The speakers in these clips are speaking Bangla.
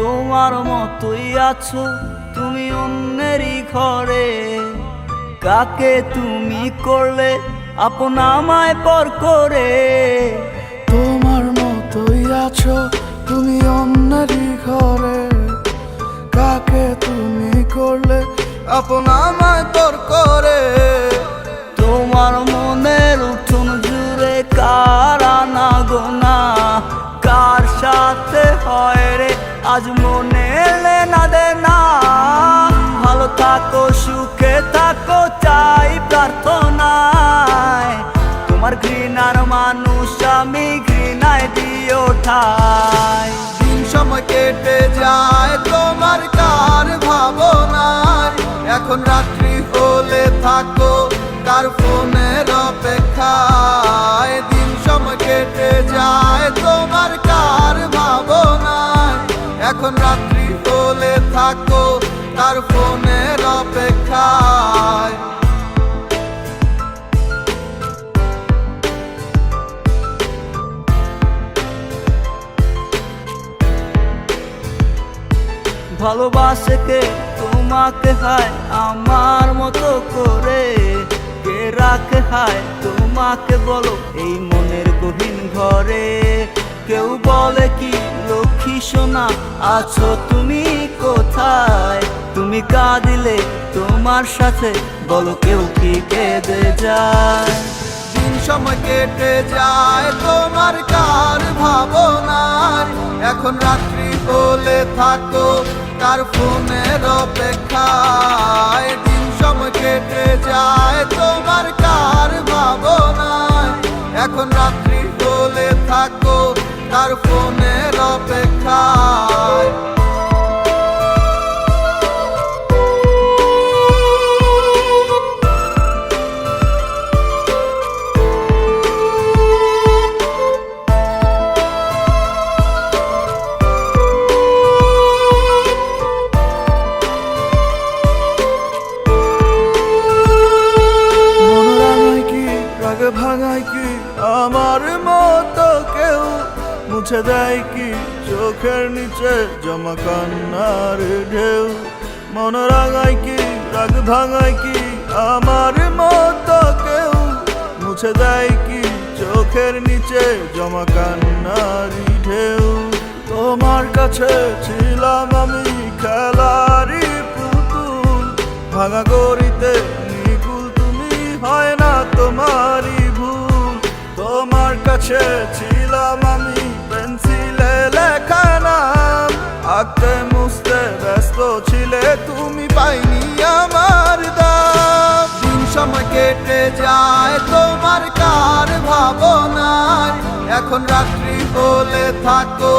তোমার মতোই আছো, তুমি অন্যেরই ঘরে। কাকে তুমি করলে আপন আমায় পর করে? তোমার মতোই আছো, তুমি অন্যেরই ঘরে। কাকে তুমি করলে আপন আমায় তোর করে? আজ মনে এলে না দে না। ভালো থাকো, সুখে থাকো, চাই প্রার্থনায়। তোমার ঘৃণার মানুষ আমি ঘৃণায় দিও ঠাই দিন সময় কেটে যায় তোমার কার ভাবনায়। এখন রাত্রি হলে থাকো, কার ফোনের থাকো কার ফোনের অপেক্ষায়। ভালোবাসে কে তোমাকে হায়, আমার মতো করে কে রাখে হায়, তোমাকে বলো এই মনের গহীন ঘরে কেউ বলে কি সোনা আছো তুমি কোথায়? তুমি কাঁদিলে তোমার সাথে, বলো কেউ কি কেঁদে যায়? দিন সময় কেটে যায়, তোমার কার ভাবনায়। এখন রাত্রি বলে থাকো কার ফোনের অপেক্ষায়। দিন সময় কেটে যায় ভাঙায় কি আমার মতো কেউ? মুছে দেয় কি চোখের নিচে জমা কান্নার ঢেউ? মনোরাঙায় কি, রাগ ভাঙায় কি আমার মতো কেউ? মুছে দেয় কি চোখের নিচে জমা কান্নার ঢেউ? তোমার কাছে ছিলাম আমি খেলারি পুতুল। ভাঙা গড়িতে তোমার কাছে ছিলাম আমি পেন্সিলে লেখানাম আঁকতে ব্যস্ত ছিলে, তুমি পাইনি আমার দাম। দিন সময় কেটে যায়, তোমার কার ভাবনায়। এখন রাত্রি বলে থাকো,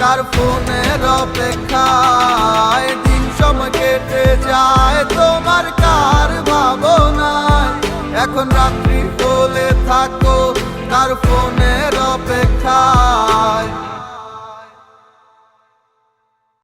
কার ফোনের অপেক্ষায়। দিন সময় কেটে যায়, তোমার কার ভাবনায়। এখন রাত্রি বলে থাকো কার ফোনের অপেক্ষা